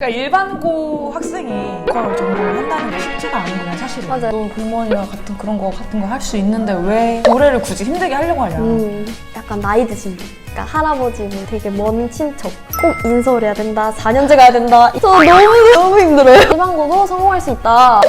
그러니까 일반고 학생이 그걸 전공을 한다는 게 쉽지가 않은 거야 사실은 맞아요. 너 공무원이나 같은 그런 거 같은 거 할 수 있는데 왜 노래를 굳이 힘들게 하려고 하냐 음, 약간 나이 드신 분. 그러니까 할아버지 분 되게 먼 친척. 꼭 인서울 해야 된다. 4년제 가야 된다. 저 너무 너무 힘들어요. 일반고도 성공할 수 있다.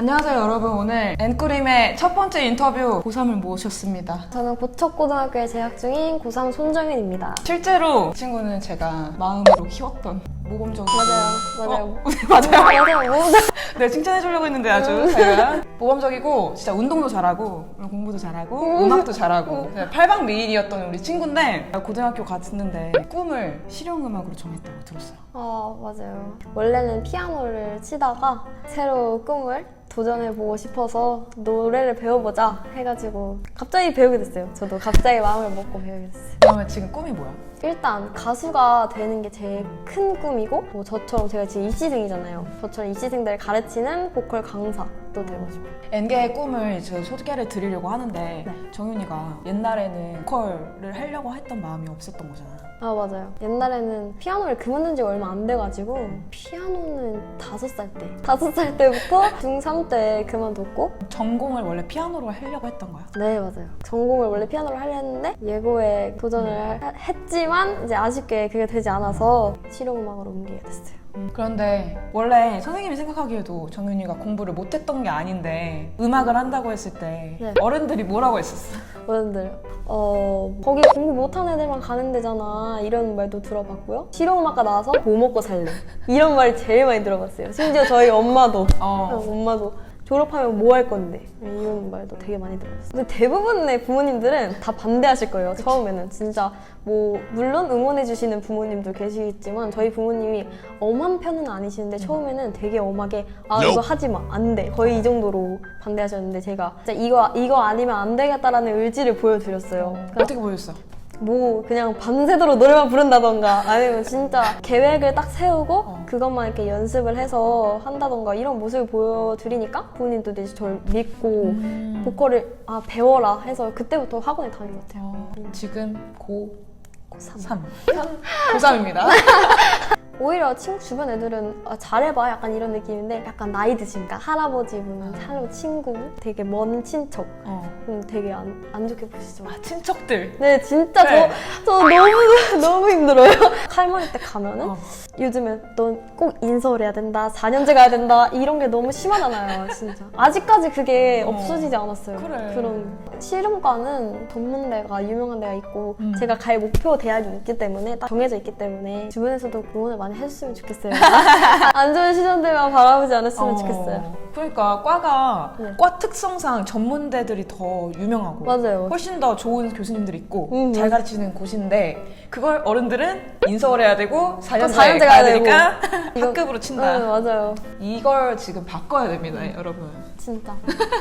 안녕하세요 여러분 오늘 앵꾸림의 첫 번째 인터뷰 고3을 모셨습니다 저는 고척고등학교에 재학 중인 고3 손정윤입니다. 실제로 이 친구는 제가 마음으로 키웠던 맞아요. 맞아요. 어, 맞아요 맞아요. 뭐, 네 칭찬해주려고 했는데 아주 제가 모범적이고 진짜 운동도 잘하고 공부도 잘하고 음악도 잘하고 팔방 미인이었던 우리 친구인데 고등학교 갔는데 꿈을 실용음악으로 정했다고 들었어요 어, 맞아요. 원래는 피아노를 치다가 새로 꿈을 도전해보고 싶어서 노래를 배워보자 해가지고 갑자기 배우게 됐어요. 저도 갑자기 마음을 먹고 배우게 됐어요. 그러면 지금 꿈이 뭐야? 일단 가수가 되는 게 제일 큰 꿈이고 뭐 저처럼 제가 지금 입시생이잖아요. 저처럼 입시생들을 가르치는 보컬 강사 도 되고 싶어요. 엔게의 꿈을 이제 소개를 드리려고 하는데 네. 정윤이가 옛날에는 보컬을 하려고 했던 마음이 없었던 거잖아 아 맞아요. 옛날에는 피아노를 그만둔 지 얼마 안 돼가지고 피아노는 다섯 살 때, 다섯 살 때부터 중3 때 그만뒀고 전공을 원래 피아노로 하려고 했던 거야 네 맞아요. 전공을 원래 피아노를 하려 했는데 예고에 도전을 하- 했지만 이제 아쉽게 그게 되지 않아서 실용음악으로 옮기게 됐어요. 음, 그런데 원래 선생님이 생각하기에도 정윤이가 공부를 못했던 게 아닌데 음악을 한다고 했을 때 네. 어른들이 뭐라고 했었어? 어른들. 어 거기 공부 못하는 애들만 가는 데잖아. 이런 말도 들어봤고요. 실용음악과 나와서 뭐 먹고 살래? 이런 말 제일 많이 들어봤어요. 심지어 저희 엄마도. 어. 엄마도 졸업하면 뭐 할 건데? 이런 말도 되게 많이 들었어요. 근데 대부분의 부모님들은 다 반대하실 거예요 처음에는. 진짜 뭐 물론 응원해 주시는 부모님도 계시겠지만 저희 부모님이 엄한 편은 아니시는데 처음에는 되게 엄하게 아 이거 하지 마 안 돼. 거의 이 정도로 반대하셨는데 제가. 진짜 이거 이거 아니면 안 되겠다라는 의지를 보여드렸어요. 그러니까 어떻게 보였어? 뭐 그냥 밤새도록 노래만 부른다던가 아니면 진짜 계획을 딱 세우고 어. 그것만 이렇게 연습을 해서 한다던가 이런 모습을 보여드리니까 부모님도 이제 저를 믿고 음. 보컬을 아 배워라 해서 그때부터 학원에 다닌 것 같아요. 어, 지금 고 고3. 3. 고3입니다. 오히려 친구 주변 애들은 아, 잘해봐 약간 이런 느낌인데 약간 나이 드신 그러니까 할아버지 분은 할아버 친구 되게 먼 친척 어. 음, 되게 안, 안 좋게 보시죠. 아, 친척들. 네 진짜 네. 저, 저 너무 너무 힘들어요. 할머니 때 가면은 어. 요즘에 넌 꼭 인서울 해야 된다, 4년제 가야 된다 이런 게 너무 심하잖아요, 진짜. 아직까지 그게 어. 없어지지 않았어요. 그래. 런 실험과는 전문대가 유명한 데가 있고 음. 제가 갈 목표 대학이 있기 때문에 딱 정해져 있기 때문에 주변에서도 응원을 많이 해줬으면 좋겠어요. 안 좋은 시선들만 바라보지 않았으면 어. 좋겠어요. 그러니까 과가 네. 과 특성상 전문대들이 더 유명하고 맞아요. 훨씬 더 좋은 교수님들이 있고 음, 잘 음. 가르치는 곳인데 그걸 어른들은 인서울 해야 되고 4년제 4년제 가야 되니까 학급으로 친다. 네, 맞아요. 이걸 지금 바꿔야 됩니다, 여러분. 진짜.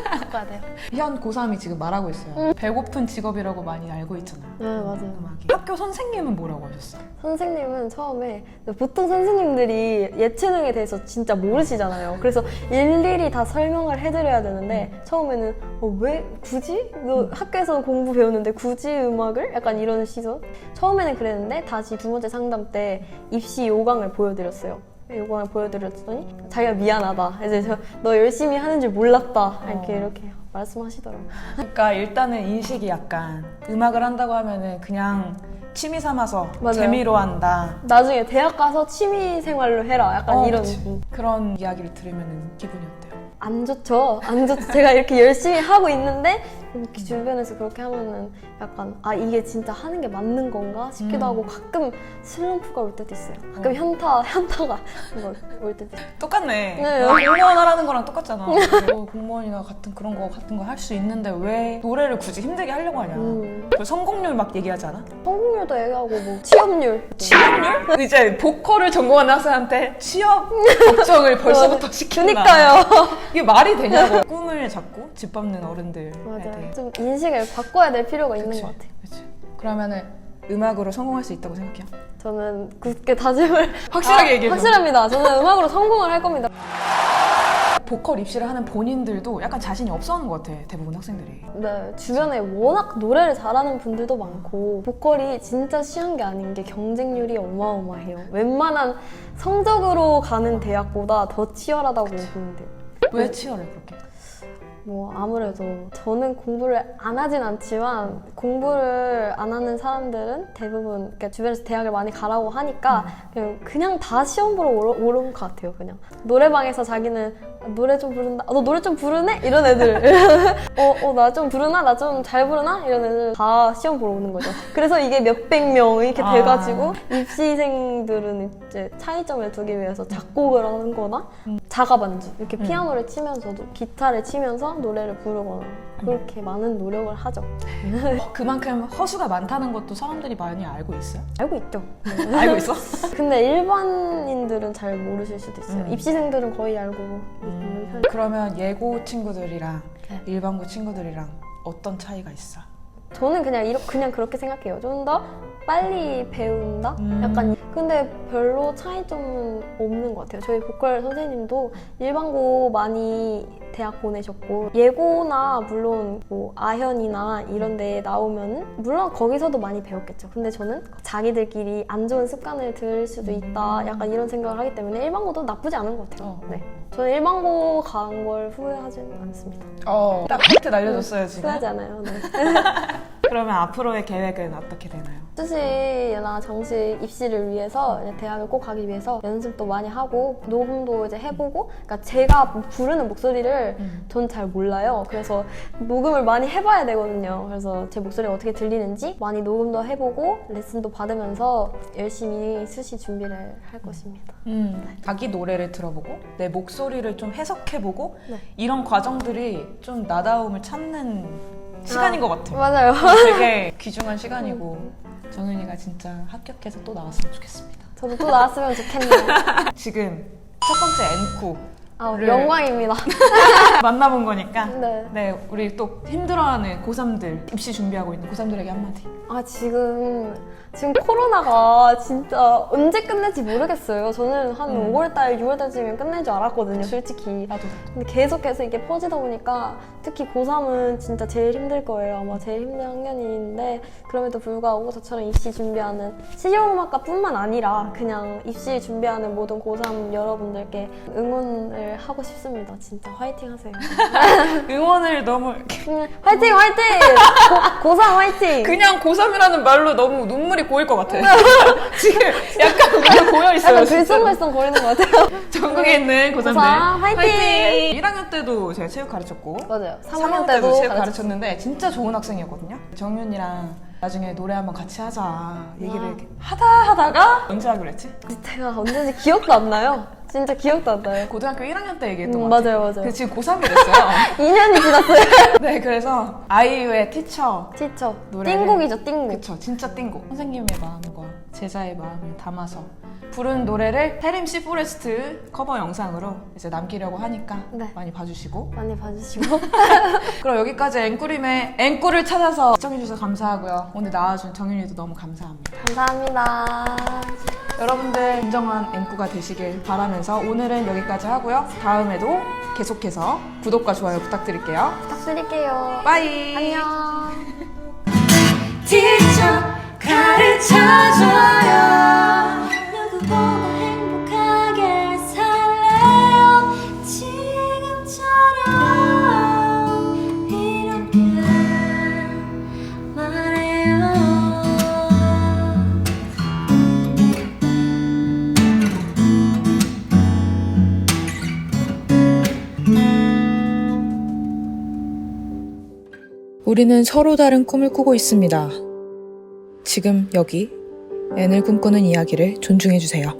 바꿔야 돼요. 현 고3이 지금 말하고 있어요. 배고픈 직업이라고 많이 알고 있잖아요. 네, 맞아요. 음악이. 학교 선생님은 뭐라고 하셨어? 선생님은 처음에 보통 선생님들이 예체능에 대해서 진짜 모르시잖아요. 그래서 일일이 다 설명을 해드려야 되는데 처음에는 어, 왜 굳이 너 학교에서 공부 배우는데 굳이 음악을 약간 이런 시선. 처음에는 그랬는데 다시 두 번째 상담 때 입시 요강을 보여드렸어요. 요강을 보여드렸더니 자기가 미안하다. 이제 저, 너 열심히 하는 줄 몰랐다. 이렇게 어. 이렇게 말씀하시더라고요. 그러니까 일단은 인식이 약간 음악을 한다고 하면은 그냥 취미 삼아서 맞아요. 재미로 한다. 나중에 대학 가서 취미 생활로 해라. 약간 어, 이런. 그치. 그런 이야기를 들으면 기분이 어때요? 안 좋죠. 안 좋죠. 제가 이렇게 열심히 하고 있는데 이렇게 주변에서 그렇게 하면은 약간 아 이게 진짜 하는 게 맞는 건가 싶기도 음. 하고 가끔 슬럼프가 올 때도 있어요. 가끔 어. 현타 현타가 뭐올 때도 있어요. 똑같네. 네. 어, 공무원 하라는 거랑 똑같잖아. 어, 공무원이나 같은 그런 거 같은 거 할 수 있는데 왜 노래를 굳이 힘들게 하려고 하냐. 음. 그리고 성공률 막 얘기하지 않아? 성공률 도 얘기하고 뭐 취업률 취업률? 이제 보컬을 전공하는 학생한테 취업 걱정을 벌써부터 시킨다. 그니까요. 이게 말이 되냐고. 꿈을 잡고 집 밟는 어른들에 맞아요. 좀 인식을 바꿔야 될 필요가 있는 그치, 것 같아요. 그치. 그러면은 음악으로 성공할 수 있다고 생각해요? 저는 굳게 다짐을 확실하게 아, 얘기해줘. 확실합니다. 저는 음악으로 성공을 할 겁니다. 보컬 입시를 하는 본인들도 약간 자신이 없어하는 것 같아 대부분 학생들이. 네, 주변에 워낙 노래를 잘하는 분들도 많고 보컬이 진짜 쉬운 게 아닌 게 경쟁률이 어마어마해요. 웬만한 성적으로 가는 대학보다 더 치열하다고 돼요. 왜 치열해 그렇게? 뭐 아무래도 저는 공부를 안 하진 않지만 공부를 안 하는 사람들은 대부분 그러니까 주변에서 대학을 많이 가라고 하니까 그냥, 그냥 다 시험 보러 오러, 오는 것 같아요 그냥. 노래방에서 자기는 아, 노래 좀 부른다 아, 너 노래 좀 부르네? 이런 애들 어어 나 좀 부르나? 나 좀 잘 부르나? 이런 애들 다 시험 보러 오는 거죠. 그래서 이게 몇백 명 이렇게 아. 돼가지고 입시생들은 이제 차이점을 두기 위해서 작곡을 하는 거나 자가 반주 이렇게 음. 피아노를 치면서도 기타를 치면서 노래를 부르거나 그렇게 많은 노력을 하죠. 그만큼 허수가 많다는 것도 사람들이 많이 알고 있어요? 알고 있죠. 알고 있어? 근데 일반인들은 잘 모르실 수도 있어요. 음. 입시생들은 거의 알고 있는 편. 그러면 예고 친구들이랑 네. 일반고 친구들이랑 어떤 차이가 있어? 저는 그냥 이렇게 그냥 그렇게 생각해요. 좀 더 빨리 배운다? 음. 약간 근데 별로 차이점은 없는 것 같아요. 저희 보컬 선생님도 일반고 많이 대학 보내셨고 예고나 물론 뭐 아현이나 이런 데 나오면은 물론 거기서도 많이 배웠겠죠. 근데 저는 자기들끼리 안 좋은 습관을 들 수도 있다. 약간 이런 생각을 하기 때문에 일반고도 나쁘지 않은 것 같아요. 어. 네. 저는 일반고 간 걸 후회하지는 않습니다. 어, 딱 포인트 날려줬어요 지금. 후회하지 않아요. 네. 그러면 앞으로의 계획은 어떻게 되나요? 수시나 정시 입시를 위해서 이제 대학을 꼭 가기 위해서 연습도 많이 하고 녹음도 이제 해보고 그러니까 제가 부르는 목소리를 음. 전잘 몰라요 그래서 녹음을 많이 해봐야 되거든요 그래서 제 목소리가 어떻게 들리는지 많이 녹음도 해보고 레슨도 받으면서 열심히 수시 준비를 할 것입니다 음, 자기 노래를 들어보고 내 목소리를 좀 해석해보고 네. 이런 과정들이 좀 나다움을 찾는 시간인 것 같아요. 맞아요 되게 귀중한 시간이고 정윤이가 진짜 합격해서 또 나왔으면 좋겠습니다. 저도 또 나왔으면 좋겠네요 지금 첫 번째 N쿠 아, 를- 영광입니다 만나본 거니까 네. 네 우리 또 힘들어하는 고3들 입시 준비하고 있는 고3들에게 한마디 아 지금 지금 코로나가 진짜 언제 끝낼지 모르겠어요. 저는 한 음. 5월달, 6월달쯤이면 끝낼 줄 알았거든요, 솔직히. 나도 근데 계속해서 이게 퍼지다 보니까 특히 고3은 진짜 제일 힘들 거예요. 아마 제일 힘든 학년인데 그럼에도 불구하고 저처럼 입시 준비하는 실용음악과뿐만 아니라 그냥 입시 준비하는 모든 고3 여러분들께 응원을 하고 싶습니다. 진짜 화이팅 하세요. 응원을 너무 화이팅, 화이팅! 고, 고3 화이팅! 그냥 고3이라는 말로 너무 눈물이 고일 것 같아 지금 약간 눈물 고여 있어요 약간 진짜로. 글썽글썽 거리는 것 같아요. 전국에 있는 고3들 고3 화이팅! 1학년 때도 제가 체육 가르쳤고 맞아요. 3학년 때도 체육 가르쳤는데 진짜 좋은 학생이었거든요 정윤이랑 나중에 노래 한번 같이 하자 얘기를 와. 이렇게 하다 하다가 언제 하기로 했지? 제가 언제인지 기억도 안 나요. 진짜 기억도 안 나요. 고등학교 1학년 때 얘기했던 음, 것 같아요 맞아요, 맞아요. 근데 지금 고3이 됐어요 2년이 지났어요. 네 그래서 아이유의 티처 티처. 노래를- 띵곡이죠, 띵곡. 그쵸 진짜 띵곡 선생님의 마음과 제자의 마음을 담아서 부른 노래를 테림 씨 포레스트 커버 영상으로 이제 남기려고 하니까 네. 많이 봐주시고 많이 봐주시고. 그럼 여기까지 앵꾸림의 앵꾸를 찾아서 시청해주셔서 감사하고요 오늘 나와준 정윤이도 너무 감사합니다 감사합니다. 여러분들 진정한 앵꾸가 되시길 바라면서 오늘은 여기까지 하고요 다음에도 계속해서 구독과 좋아요 부탁드릴게요 부탁드릴게요. 빠이 안녕. 지쳐 가르쳐줘요 우리는 서로 다른 꿈을 꾸고 있습니다. 지금 여기 N을 꿈꾸는 이야기를 존중해주세요.